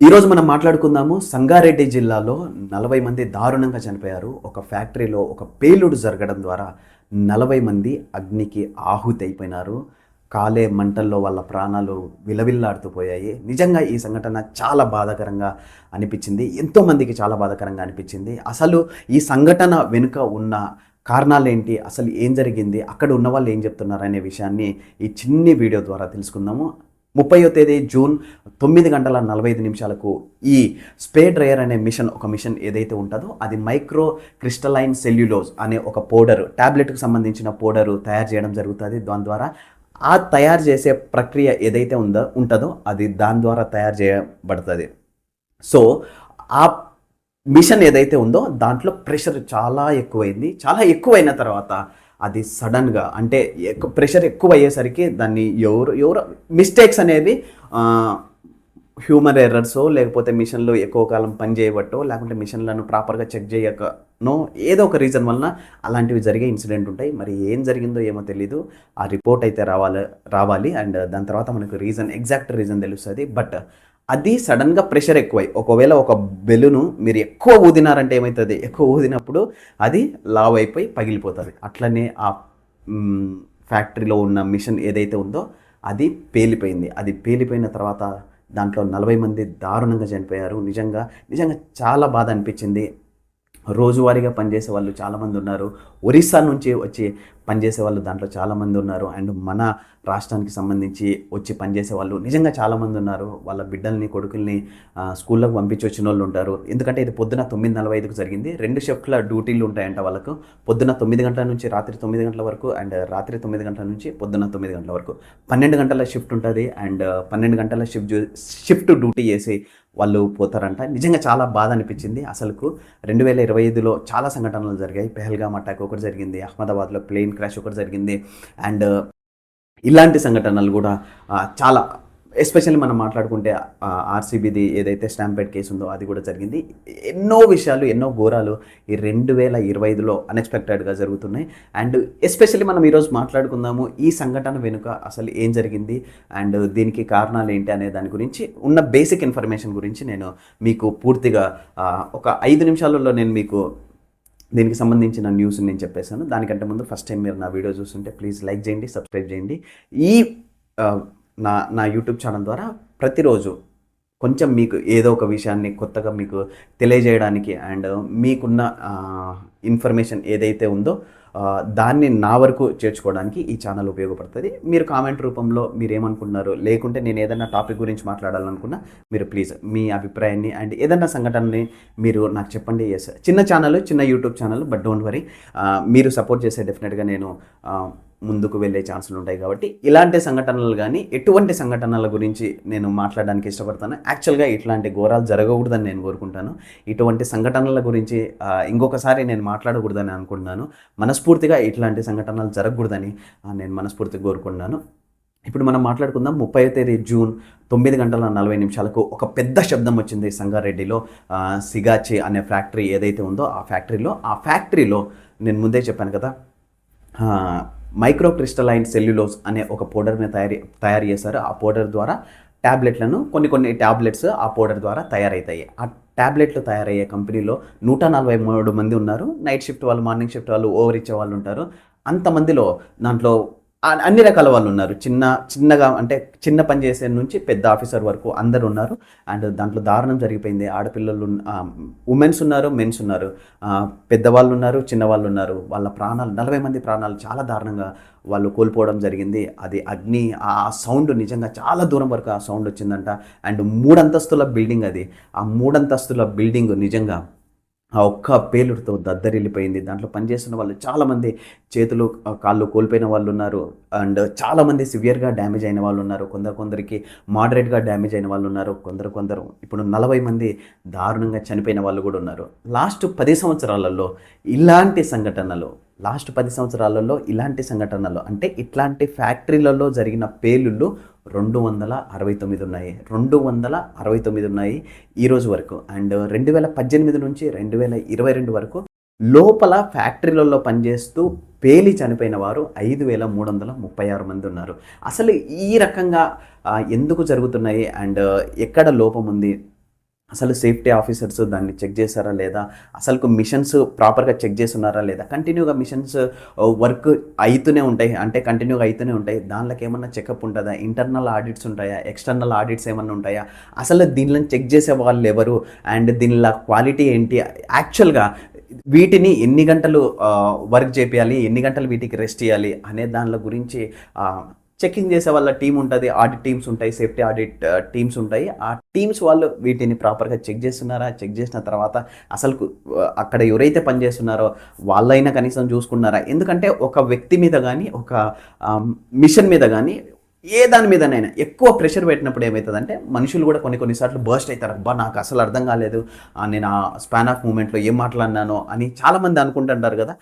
ఈరోజు మనం మాట్లాడుకుందాము సంగారెడ్డి జిల్లాలో నలభై మంది దారుణంగా చనిపోయారు. ఒక ఫ్యాక్టరీలో ఒక పేలుడు జరగడం ద్వారా నలభై మంది అగ్నికి ఆహుతి అయిపోయినారు కాలే మంటల్లో వాళ్ళ ప్రాణాలు విలవిల్లాడుతూ పోయాయి. నిజంగా ఈ సంఘటన చాలా బాధాకరంగా అనిపించింది. ఎంతోమందికి చాలా బాధాకరంగా అనిపించింది. అసలు ఈ సంఘటన వెనుక ఉన్న కారణాలు ఏంటి అసలు ఏం జరిగింది? అక్కడ ఉన్న వాళ్ళు ఏం చెప్తున్నారు? అనే విషయాన్ని ఈ చిన్ని వీడియో ద్వారా తెలుసుకుందాము. ముప్పయో తేదీ జూన్ తొమ్మిది గంటల నలభై ఐదు నిమిషాలకు ఈ స్ప్రే డ్రయర్ అనే మిషన్ ఒక మిషన్ ఏదైతే ఉంటుందో అది మైక్రో క్రిస్టలైన్ సెల్యులోజ్ అనే ఒక పౌడర్ ట్యాబ్లెట్కు సంబంధించిన పౌడరు తయారు చేయడం జరుగుతుంది. దాని ద్వారా ఆ తయారు చేసే ప్రక్రియ ఏదైతే ఉందో ఉంటుందో అది దాని ద్వారా తయారు చేయబడుతుంది. సో ఆ మిషన్ ఏదైతే ఉందో దాంట్లో ప్రెషర్ చాలా ఎక్కువైంది. చాలా ఎక్కువైన తర్వాత అది సడన్గా అంటే ఎక్కువ ప్రెషర్ ఎక్కువ అయ్యేసరికి దాన్ని ఎవరు ఎవరు మిస్టేక్స్ అనేవి హ్యూమన్ ఎర్రర్సో లేకపోతే మిషన్లు ఎక్కువ కాలం పని చేయబట్టో లేకుంటే మిషన్లను ప్రాపర్గా చెక్ చేయకనో ఏదో ఒక రీజన్ వలన అలాంటివి జరిగే ఇన్సిడెంట్ ఉంటాయి. మరి ఏం జరిగిందో ఏమో తెలీదు. ఆ రిపోర్ట్ అయితే రావాలి రావాలి. అండ్ దాని తర్వాత మనకు రీజన్ ఎగ్జాక్ట్ రీజన్ తెలుస్తుంది. బట్ అది సడన్గా ప్రెషర్ ఎక్కువై ఒకవేళ ఒక బెలూను మీరు ఎక్కువ ఊదినారంటే ఏమవుతుంది ఎక్కువ ఊదినప్పుడు అది లావ్ అయిపోయి పగిలిపోతుంది. అట్లనే ఆ ఫ్యాక్టరీలో ఉన్న మిషన్ ఏదైతే ఉందో అది పేలిపోయింది. అది పేలిపోయిన తర్వాత దాంట్లో నలభై మంది దారుణంగా చనిపోయారు. నిజంగా నిజంగా చాలా బాధ అనిపించింది. రోజువారీగా పనిచేసే వాళ్ళు చాలామంది ఉన్నారు. ఒరిస్సా నుంచి వచ్చి పనిచేసే వాళ్ళు దాంట్లో చాలామంది ఉన్నారు. అండ్ మన రాష్ట్రానికి సంబంధించి వచ్చి పనిచేసే వాళ్ళు నిజంగా చాలామంది ఉన్నారు. వాళ్ళ బిడ్డల్ని కొడుకుల్ని స్కూళ్ళకు పంపించి వచ్చిన వాళ్ళు ఉంటారు. ఎందుకంటే ఇది పొద్దున తొమ్మిది నలభై ఐదుకు జరిగింది. రెండు షిఫ్ట్ల డ్యూటీలు ఉంటాయంట వాళ్ళకు. పొద్దున తొమ్మిది గంటల నుంచి రాత్రి తొమ్మిది గంటల వరకు అండ్ రాత్రి తొమ్మిది గంటల నుంచి పొద్దున తొమ్మిది గంటల వరకు. పన్నెండు గంటల షిఫ్ట్ ఉంటుంది. అండ్ పన్నెండు గంటల షిఫ్ట్ షిఫ్ట్ డ్యూటీ చేసి వాళ్ళు పోతారంట. నిజంగా చాలా బాధ అనిపించింది. అసలుకు రెండు వేల ఇరవై ఐదులో చాలా సంఘటనలు జరిగాయి. పెహల్గామ్ అటాక్ ఒకటి జరిగింది. అహ్మదాబాద్లో ప్లేన్ క్రాష్ ఒకటి జరిగింది. అండ్ ఇలాంటి సంఘటనలు కూడా చాలా ఎస్పెషల్లీ మనం మాట్లాడుకుంటే ఆర్సీబీది ఏదైతే స్టాంపేడ్ కేసు ఉందో అది కూడా జరిగింది. ఎన్నో విషయాలు ఎన్నో ఘోరాలు ఈ రెండు వేల ఇరవై ఐదులో అన్ఎక్స్పెక్టెడ్గా జరుగుతున్నాయి. అండ్ ఎస్పెషల్లీ మనం ఈరోజు మాట్లాడుకుందాము ఈ సంఘటన వెనుక అసలు ఏం జరిగింది? అండ్ దీనికి కారణాలు ఏంటి అనే దాని గురించి ఉన్న బేసిక్ ఇన్ఫర్మేషన్ గురించి నేను మీకు పూర్తిగా ఒక ఐదు నిమిషాలలో నేను మీకు దీనికి సంబంధించిన న్యూస్ నేను చెప్పేశాను. దానికంటే ముందు ఫస్ట్ టైం మీరు నా వీడియో చూస్తుంటే ప్లీజ్ లైక్ చేయండి సబ్స్క్రైబ్ చేయండి. ఈ నా నా యూట్యూబ్ ఛానల్ ద్వారా ప్రతిరోజు కొంచెం మీకు ఏదో ఒక విషయాన్ని కొత్తగా మీకు తెలియజేయడానికి అండ్ మీకున్న ఇన్ఫర్మేషన్ ఏదైతే ఉందో దాన్ని నా వరకు చేర్చుకోవడానికి ఈ ఛానల్ ఉపయోగపడుతుంది. మీరు కామెంట్ రూపంలో మీరు ఏమనుకుంటున్నారు లేకుంటే నేను ఏదైనా టాపిక్ గురించి మాట్లాడాలనుకున్నా మీరు ప్లీజ్ మీ అభిప్రాయాన్ని అండ్ ఏదైనా సంఘటనని మీరు నాకు చెప్పండి. ఎస్ చిన్న ఛానల్ చిన్న YouTube channel but don't worry మీరు సపోర్ట్ చేస్తే డెఫినెట్గా నేను ముందుకు వెళ్ళే ఛాన్సులు ఉంటాయి కాబట్టి ఇలాంటి సంఘటనలు కానీ ఎటువంటి సంఘటనల గురించి నేను మాట్లాడడానికి ఇష్టపడతాను. యాక్చువల్గా ఇట్లాంటి ఘోరాలు జరగకూడదని నేను కోరుకుంటాను. ఇటువంటి సంఘటనల గురించి ఇంకొకసారి నేను మాట్లాడకూడదని అనుకుంటున్నాను. మనస్ఫూర్తిగా ఇట్లాంటి సంఘటనలు జరగకూడదని నేను మనస్ఫూర్తిగా కోరుకుంటున్నాను. ఇప్పుడు మనం మాట్లాడుకుందాం. ముప్పై తేదీ జూన్ తొమ్మిది గంటల నలభై నిమిషాలకు ఒక పెద్ద శబ్దం వచ్చింది సంగారెడ్డిలో. సిగాచి అనే ఫ్యాక్టరీ ఏదైతే ఉందో ఆ ఫ్యాక్టరీలో ఆ ఫ్యాక్టరీలో నేను ముందే చెప్పాను కదా. మైక్రో క్రిస్టలైన్ సెల్యులోస్ అనే ఒక పౌడర్ని తయారు తయారు చేశారు. ఆ పౌడర్ ద్వారా ట్యాబ్లెట్లను కొన్ని కొన్ని ట్యాబ్లెట్స్ ఆ పౌడర్ ద్వారా తయారవుతాయి. ఆ ట్యాబ్లెట్లు తయారయ్యే కంపెనీలో నూట నలభై మూడు మంది ఉన్నారు. నైట్ షిఫ్ట్ వాళ్ళు మార్నింగ్ షిఫ్ట్ వాళ్ళు ఓవర్ ఇచ్చే వాళ్ళు ఉంటారు. అంతమందిలో దాంట్లో అన్ని రకాల వాళ్ళు ఉన్నారు. చిన్న చిన్నగా అంటే చిన్న పని చేసే నుంచి పెద్ద ఆఫీసర్ వరకు అందరు ఉన్నారు. అండ్ దాంట్లో దారుణం జరిగిపోయింది. ఆడపిల్లలు ఉమెన్స్ ఉన్నారు మెన్స్ ఉన్నారు. పెద్దవాళ్ళు ఉన్నారు చిన్నవాళ్ళు ఉన్నారు. వాళ్ళ ప్రాణాలు నలభై మంది ప్రాణాలు చాలా దారుణంగా వాళ్ళు కోల్పోవడం జరిగింది. అది అగ్ని ఆ సౌండ్ నిజంగా చాలా దూరం వరకు ఆ సౌండ్ వచ్చిందంట. అండ్ మూడంతస్తుల బిల్డింగ్ అది. ఆ మూడంతస్తుల బిల్డింగ్ నిజంగా ఆ ఒక్క పేలుడుతో దద్దరిల్లిపోయింది. దాంట్లో పనిచేస్తున్న వాళ్ళు చాలామంది చేతులు కాళ్ళు కోల్పోయిన వాళ్ళు ఉన్నారు. అండ్ చాలామంది సివియర్గా డ్యామేజ్ అయిన వాళ్ళు ఉన్నారు. కొందరు కొందరికి మోడరేట్గా డ్యామేజ్ అయిన వాళ్ళు ఉన్నారు. కొందరు కొందరు ఇప్పుడు నలభై మంది దారుణంగా చనిపోయిన వాళ్ళు కూడా ఉన్నారు. లాస్ట్ పది సంవత్సరాలలో ఇలాంటి సంఘటనలు లాస్ట్ పది సంవత్సరాలలో ఇలాంటి సంఘటనలు అంటే ఇట్లాంటి ఫ్యాక్టరీలలో జరిగిన పేలుళ్ళు రెండు వందల అరవై తొమ్మిది ఉన్నాయి. రెండు వందల అరవై తొమ్మిది ఉన్నాయి ఈ రోజు వరకు. అండ్ రెండు వేల పద్దెనిమిది నుంచి రెండు వేల ఇరవై రెండు వరకు లోపల ఫ్యాక్టరీలలో పనిచేస్తూ పేలి చనిపోయిన వారు ఐదు వేల మూడు వందల ముప్పై ఆరు మంది ఉన్నారు. అసలు ఈ రకంగా ఎందుకు జరుగుతున్నాయి? అండ్ ఎక్కడ లోపం ఉంది? అసలు సేఫ్టీ ఆఫీసర్స్ దాన్ని చెక్ చేశారా లేదా? అసలు మిషన్స్ ప్రాపర్గా చెక్ చేస్తున్నారా లేదా? కంటిన్యూగా మిషన్స్ వర్క్ అవుతూనే ఉంటాయి. అంటే కంటిన్యూగా అవుతూనే ఉంటాయి. దానిలోకి ఏమన్నా చెకప్ ఉంటుందా? ఇంటర్నల్ ఆడిట్స్ ఉంటాయా? ఎక్స్టర్నల్ ఆడిట్స్ ఏమన్నా ఉంటాయా? అసలు దీనిలో చెక్ చేసే వాళ్ళు ఎవరు? అండ్ దీనిలో క్వాలిటీ ఏంటి? యాక్చువల్గా వీటిని ఎన్ని గంటలు వర్క్ చేపించాలి ఎన్ని గంటలు వీటికి రెస్ట్ చేయాలి? అనే దానిల గురించి చెకింగ్ చేసే వాళ్ళ టీం ఉంటుంది ఆడిట్ టీమ్స్ ఉంటాయి సేఫ్టీ ఆడిట్ టీమ్స్ ఉంటాయి. ఆ టీమ్స్ వాళ్ళు వీటిని ప్రాపర్గా చెక్ చేస్తున్నారా? చెక్ చేసిన తర్వాత అసలు uh, అక్కడ ఎవరైతే పనిచేస్తున్నారో వాళ్ళైనా కనీసం చూసుకున్నారా? ఎందుకంటే ఒక వ్యక్తి మీద కానీ ఒక um, మిషన్ మీద కానీ ఏ దాని మీదనైనా ఎక్కువ ప్రెషర్ పెట్టినప్పుడు ఏమవుతుందంటే మనుషులు కూడా కొన్ని కొన్నిసార్లు బర్స్ట్ అవుతారు అబ్బా నాకు అసలు అర్థం కాలేదు. నేను ఆ స్పాన్ ఆఫ్ మూమెంట్లో ఏం మాట్లాడినానో అని చాలామంది అనుకుంటుంటారు కదా.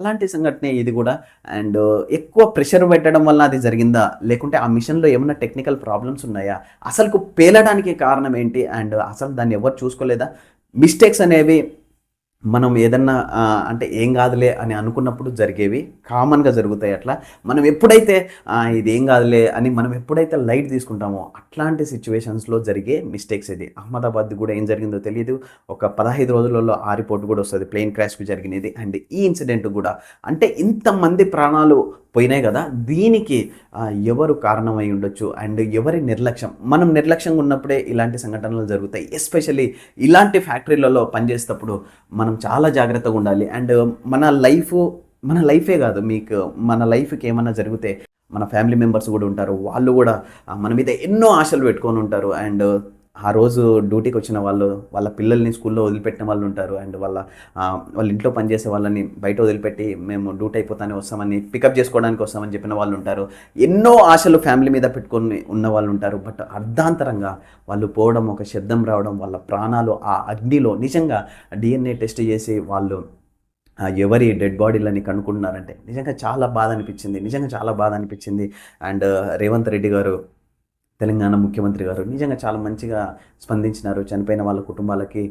అలాంటి సంఘటనే ఇది కూడా. అండ్ ఎక్కువ ప్రెషర్ పెట్టడం వల్ల అది జరిగిందా? లేకుంటే ఆ మిషన్లో ఏమైనా టెక్నికల్ ప్రాబ్లమ్స్ ఉన్నాయా? అసలుకు పేలడానికి కారణం ఏంటి? అండ్ అసలు దాన్ని ఎవరు చూసుకోలేదా? మిస్టేక్స్ అనేవి మనం ఏదన్నా అంటే ఏం కాదులే అని అనుకున్నప్పుడు జరిగేవి కామన్గా జరుగుతాయి అట్లా. మనం ఎప్పుడైతే ఇది ఏం కాదులే అని మనం ఎప్పుడైతే లైట్ తీసుకుంటామో అట్లాంటి సిచ్యువేషన్స్లో జరిగే మిస్టేక్స్ ఇది. అహ్మదాబాద్ కూడా ఏం జరిగిందో తెలియదు ఒక పదహైదు రోజులలో ఆ రిపోర్ట్ కూడా వస్తుంది. ప్లేన్ క్రాష్కి జరిగినది. అండ్ ఈ ఇన్సిడెంట్ కూడా. అంటే ఇంతమంది ప్రాణాలు పోయినాయి కదా దీనికి ఎవరు కారణమై ఉండొచ్చు అండ్ ఎవరి నిర్లక్ష్యం? మనం నిర్లక్ష్యంగా ఉన్నప్పుడే ఇలాంటి సంఘటనలు జరుగుతాయి. ఎస్పెషల్లీ ఇలాంటి ఫ్యాక్టరీలలో పనిచేసేటప్పుడు మనం చాలా జాగ్రత్తగా ఉండాలి. అండ్ మన లైఫ్ మన లైఫే కాదు మీకు మన లైఫ్కి ఏమైనా జరిగితే మన ఫ్యామిలీ మెంబర్స్ కూడా ఉంటారు. వాళ్ళు కూడా మన మీద ఎన్నో ఆశలు పెట్టుకొని ఉంటారు. అండ్ ఆ రోజు డ్యూటీకి వచ్చిన వాళ్ళు వాళ్ళ పిల్లల్ని స్కూల్లో వదిలిపెట్టిన వాళ్ళు ఉంటారు. అండ్ వాళ్ళ వాళ్ళ ఇంట్లో పనిచేసే వాళ్ళని బయట వదిలిపెట్టి మేము డ్యూటీ అయిపోతానే వస్తామని పికప్ చేసుకోవడానికి వస్తామని చెప్పిన వాళ్ళు ఉంటారు. ఎన్నో ఆశలు ఫ్యామిలీ మీద పెట్టుకొని ఉన్న వాళ్ళు ఉంటారు. బట్ అర్ధాంతరంగా వాళ్ళు పోవడం ఒక శబ్దం రావడం వాళ్ళ ప్రాణాలు ఆ అగ్నిలో నిజంగా డిఎన్ఏ టెస్ట్ చేసి వాళ్ళు ఎవరి డెడ్ బాడీలని కనుక్కుంటున్నారంటే నిజంగా చాలా బాధ అనిపించింది. నిజంగా చాలా బాధ అనిపించింది. అండ్ రేవంత్ రెడ్డి గారు తెలంగాణ ముఖ్యమంత్రి గారు నిజంగా చాలా మంచిగా స్పందించినారు. చనిపోయిన వాళ్ళ కుటుంబాలకి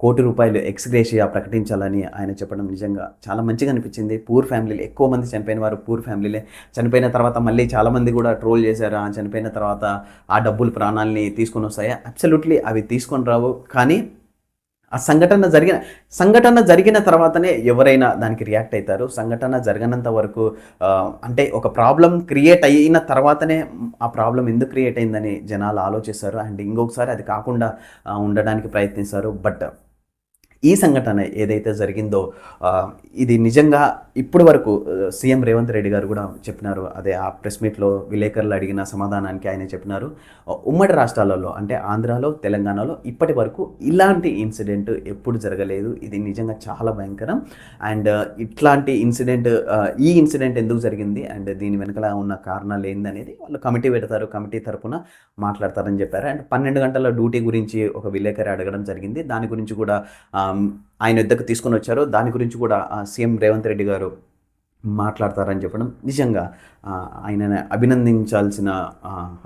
కోటి రూపాయలు ఎక్స్గ్రేషియా ప్రకటించాలని ఆయన చెప్పడం నిజంగా చాలా మంచిగా అనిపించింది. పూర్ ఫ్యామిలీలు ఎక్కువ మంది చనిపోయిన వారు పూర్ ఫ్యామిలీలే. చనిపోయిన తర్వాత మళ్ళీ చాలామంది కూడా ట్రోల్ చేశారు. ఆ చనిపోయిన తర్వాత ఆ డబ్బులు ప్రాణాలని తీసుకొని వస్తాయా? అబ్సల్యూట్లీ అవి తీసుకొని రావు. కానీ ఆ సంఘటన జరిగిన సంఘటన జరిగిన తర్వాతనే ఎవరైనా దానికి రియాక్ట్ అవుతారు. సంఘటన జరగనంత వరకు అంటే ఒక ప్రాబ్లం క్రియేట్ అయిన తర్వాతనే ఆ ప్రాబ్లం ఎందుకు క్రియేట్ అయిందని జనాలు ఆలోచిస్తారు. అండ్ ఇంకొకసారి అది కాకుండా ఉండడానికి ప్రయత్నిస్తారు. బట్ ఈ సంఘటన ఏదైతే జరిగిందో ఇది నిజంగా ఇప్పటి వరకు సీఎం రేవంత్ రెడ్డి గారు కూడా చెప్పినారు. అదే ఆ ప్రెస్ మీట్లో విలేకరులు అడిగిన సమాధానానికి ఆయన చెప్పినారు. ఉమ్మడి రాష్ట్రాలలో అంటే ఆంధ్రాలో తెలంగాణలో ఇప్పటి వరకు ఇలాంటి ఇన్సిడెంట్ ఎప్పుడు జరగలేదు. ఇది నిజంగా చాలా భయంకరం. అండ్ ఇట్లాంటి ఇన్సిడెంట్ ఈ ఇన్సిడెంట్ ఎందుకు జరిగింది? అండ్ దీని వెనకల ఉన్న కారణాలు ఏందనేది వాళ్ళు కమిటీ పెడతారు. కమిటీ తరఫున మాట్లాడతారని చెప్పారు. అండ్ పన్నెండు గంటల డ్యూటీ గురించి ఒక విలేకరి అడగడం జరిగింది. దాని గురించి కూడా ఆయన యుద్ధకు తీసుకొని వచ్చారు. దాని గురించి కూడా సీఎం రేవంత్ రెడ్డి గారు మాట్లాడతారని చెప్పడం నిజంగా ఆయనను అభినందించాల్సిన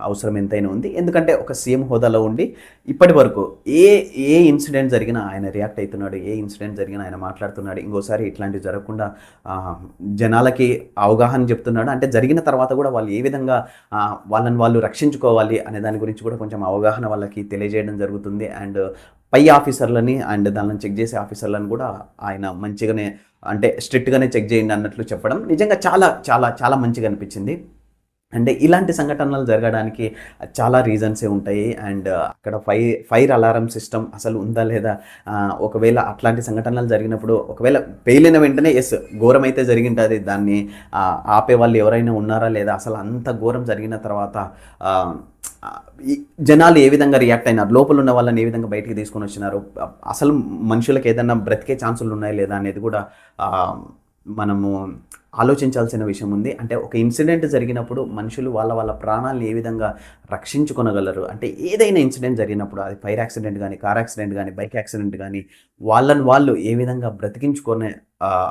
అవసరం ఎంతైనా ఉంది. ఎందుకంటే ఒక సీఎం హోదాలో ఉండి ఇప్పటి వరకు ఏ ఏ ఇన్సిడెంట్ జరిగినా ఆయన రియాక్ట్ అవుతున్నాడు ఏ ఇన్సిడెంట్ జరిగినా ఆయన మాట్లాడుతున్నాడు ఇంకోసారి ఇట్లాంటివి జరగకుండా జనాలకి అవగాహన చెప్తున్నాడు. అంటే జరిగిన తర్వాత కూడా వాళ్ళు ఏ విధంగా వాళ్ళని వాళ్ళు రక్షించుకోవాలి అనే దాని గురించి కూడా కొంచెం అవగాహన వాళ్ళకి తెలియజేయడం జరుగుతుంది. అండ్ పై ఆఫీసర్లని అండ్ దానిని చెక్ చేసే ఆఫీసర్లను కూడా ఆయన మంచిగానే అంటే స్ట్రిక్ట్గానే చెక్ చేయండి అన్నట్లు చెప్పడం నిజంగా చాలా చాలా చాలా మంచిగా అనిపించింది. అంటే ఇలాంటి సంఘటనలు జరగడానికి చాలా రీజన్సే ఉంటాయి. అండ్ అక్కడ ఫై ఫైర్ అలారం సిస్టమ్ అసలు ఉందా లేదా? ఒకవేళ అట్లాంటి సంఘటనలు జరిగినప్పుడు ఒకవేళ పేలిన వెంటనే ఎస్ ఘోరం అయితే జరిగింటుంది. దాన్ని ఆపే వాళ్ళు ఎవరైనా ఉన్నారా లేదా? అసలు అంత ఘోరం జరిగిన తర్వాత జనాలు ఏ విధంగా రియాక్ట్ అయినారు? లోపల ఉన్న వాళ్ళని ఏ విధంగా బయటికి తీసుకొని వచ్చినారు? అసలు మనుషులకు ఏదైనా బ్రతికే ఛాన్సులు ఉన్నాయా లేదా అనేది కూడా మనము ఆలోచించాల్సిన విషయం ఉంది. అంటే ఒక ఇన్సిడెంట్ జరిగినప్పుడు మనుషులు వాళ్ళ వాళ్ళ ప్రాణాలను ఏ విధంగా రక్షించుకోనగలరు? అంటే ఏదైనా ఇన్సిడెంట్ జరిగినప్పుడు అది ఫైర్ యాక్సిడెంట్ కానీ కార్ యాక్సిడెంట్ కానీ బైక్ యాక్సిడెంట్ కానీ వాళ్ళని వాళ్ళు ఏ విధంగా బ్రతికించుకునే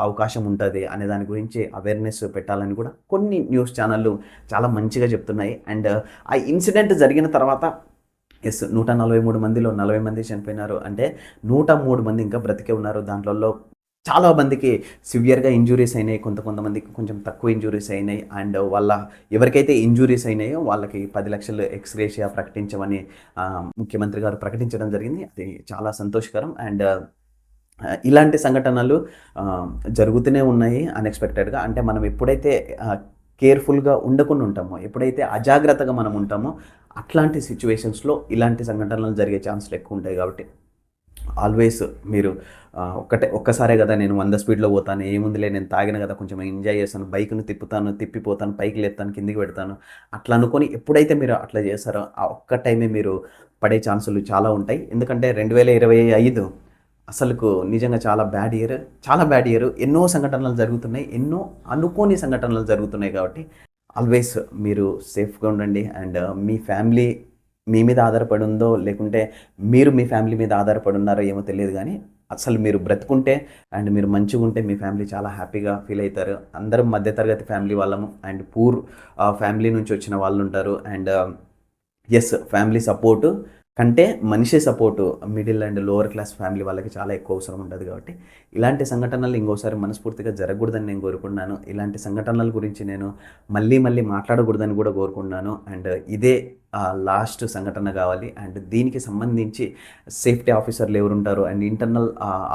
అవకాశం ఉంటుంది అనే దాని గురించి అవేర్నెస్ పెట్టాలని కూడా కొన్ని న్యూస్ ఛానళ్ళు చాలా మంచిగా చెప్తున్నాయి. అండ్ ఆ ఇన్సిడెంట్ జరిగిన తర్వాత ఎస్ నూట నలభై మూడు మందిలో నలభై మంది చనిపోయినారు. అంటే నూట మూడు మంది ఇంకా బ్రతికే ఉన్నారు. దాంట్లో చాలా మందికి సివియర్గా ఇంజురీస్ అయినాయి. కొంత కొంతమందికి కొంచెం తక్కువ ఇంజురీస్ అయినాయి. అండ్ వాళ్ళ ఎవరికైతే ఇంజురీస్ అయినాయో వాళ్ళకి పది లక్షలు ఎక్స్గ్రేషియా ప్రకటించమని ముఖ్యమంత్రి గారు ప్రకటించడం జరిగింది. అది చాలా సంతోషకరం. అండ్ ఇలాంటి సంఘటనలు జరుగుతూనే ఉన్నాయి అన్ఎక్స్పెక్టెడ్గా. అంటే మనం ఎప్పుడైతే కేర్ఫుల్గా ఉండకుండా ఉంటామో ఎప్పుడైతే అజాగ్రత్తగా మనం ఉంటామో అట్లాంటి సిచ్యువేషన్స్లో ఇలాంటి సంఘటనలు జరిగే ఛాన్సులు ఎక్కువ ఉంటాయి కాబట్టి ఆల్వేస్ మీరు ఒక్కటే ఒక్కసారే కదా నేను వంద స్పీడ్లో పోతాను ఏముందిలే నేను తాగిన కదా కొంచెం ఎంజాయ్ చేస్తాను బైక్ను తిప్పుతాను తిప్పిపోతాను పైకి లేపుతాను కిందికి పెడతాను అట్లా అనుకొని ఎప్పుడైతే మీరు అట్లా చేస్తారో ఆ ఒక్క టైమే మీరు పడే ఛాన్సులు చాలా ఉంటాయి. ఎందుకంటే రెండు వేల ఇరవై ఐదు అసలుకు నిజంగా చాలా బ్యాడ్ ఇయర్ చాలా బ్యాడ్ ఇయర్ ఎన్నో సంఘటనలు జరుగుతున్నాయి ఎన్నో అనుకోని సంఘటనలు జరుగుతున్నాయి కాబట్టి ఆల్వేస్ మీరు సేఫ్గా ఉండండి. అండ్ మీ ఫ్యామిలీ మీ మీద ఆధారపడి ఉందో లేకుంటే మీరు మీ ఫ్యామిలీ మీద ఆధారపడి ఉన్నారో ఏమో తెలియదు కానీ అసలు మీరు బ్రతుకుంటే అండ్ మీరు మంచిగా ఉంటే మీ ఫ్యామిలీ చాలా హ్యాపీగా ఫీల్ అవుతారు. అందరం మధ్యతరగతి ఫ్యామిలీ వాళ్ళము అండ్ పూర్ ఫ్యామిలీ నుంచి వచ్చిన వాళ్ళు ఉంటారు. అండ్ ఎస్ ఫ్యామిలీ సపోర్టు కంటే మనిషి support middle and lower class family వాళ్ళకి చాలా ఎక్కువ అవసరం ఉంటుంది కాబట్టి ఇలాంటి సంఘటనలు ఇంకోసారి మనస్ఫూర్తిగా జరగకూడదని నేను కోరుకున్నాను ఇలాంటి సంఘటనల గురించి నేను మళ్ళీ మళ్ళీ మాట్లాడకూడదని కూడా కోరుకున్నాను అండ్ ఇదే లాస్ట్ సంఘటన కావాలి. అండ్ దీనికి సంబంధించి సేఫ్టీ ఆఫీసర్లు ఎవరు ఉంటారు అండ్ ఇంటర్నల్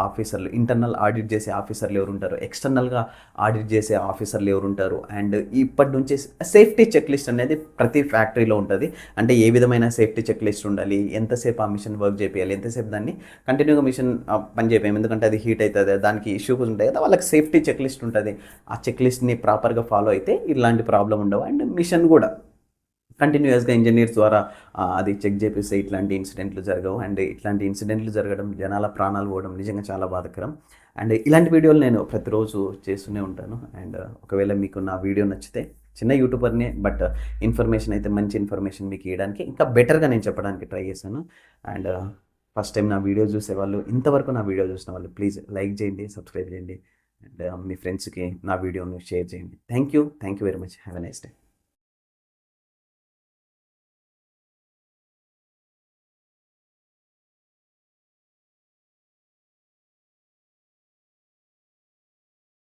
ఆఫీసర్లు ఇంటర్నల్ ఆడిట్ చేసే ఆఫీసర్లు ఎవరు ఉంటారు ఎక్స్టర్నల్గా ఆడిట్ చేసే ఆఫీసర్లు ఎవరు ఉంటారు అండ్ ఇప్పటి నుంచి సేఫ్టీ చెక్ లిస్ట్ అనేది ప్రతి ఫ్యాక్టరీలో ఉంటుంది. అంటే ఏ విధమైన సేఫ్టీ చెక్ లిస్ట్ ఉండాలి? ఎంతసేపు ఆ మిషన్ వర్క్ చేయాలి ఎంతసేపు దాన్ని కంటిన్యూగా మిషన్ పని చేయాలి ఎందుకంటే అది హీట్ అవుతుంది దానికి ఇష్యూస్ ఉంటాయి కదా వాళ్ళకి సేఫ్టీ చెక్ లిస్ట్ ఉంటుంది. ఆ చెక్ లిస్ట్ని ప్రాపర్గా ఫాలో అయితే ఇలాంటి ప్రాబ్లం ఉండవు. అండ్ మిషన్ కూడా కంటిన్యూస్గా ఇంజనీర్స్ ద్వారా అది చెక్ చేపిస్తే ఇట్లాంటి ఇన్సిడెంట్లు జరగవు. అండ్ ఇట్లాంటి ఇన్సిడెంట్లు జరగడం జనాల ప్రాణాలు పోవడం నిజంగా చాలా బాధకరం. అండ్ ఇలాంటి వీడియోలు నేను ప్రతిరోజు చేస్తూనే ఉంటాను. అండ్ ఒకవేళ మీకు నా వీడియో నచ్చితే చిన్న యూట్యూబర్నే బట్ ఇన్ఫర్మేషన్ అయితే మంచి ఇన్ఫర్మేషన్ మీకు ఇవ్వడానికి ఇంకా బెటర్గా నేను చెప్పడానికి ట్రై చేశాను. అండ్ ఫస్ట్ టైం నా వీడియో చూసే వాళ్ళు ఇంతవరకు నా వీడియో చూసిన వాళ్ళు ప్లీజ్ లైక్ చేయండి సబ్స్క్రైబ్ చేయండి. అండ్ మీ ఫ్రెండ్స్కి నా వీడియోని షేర్ చేయండి. Thank you thank you very much have a nice day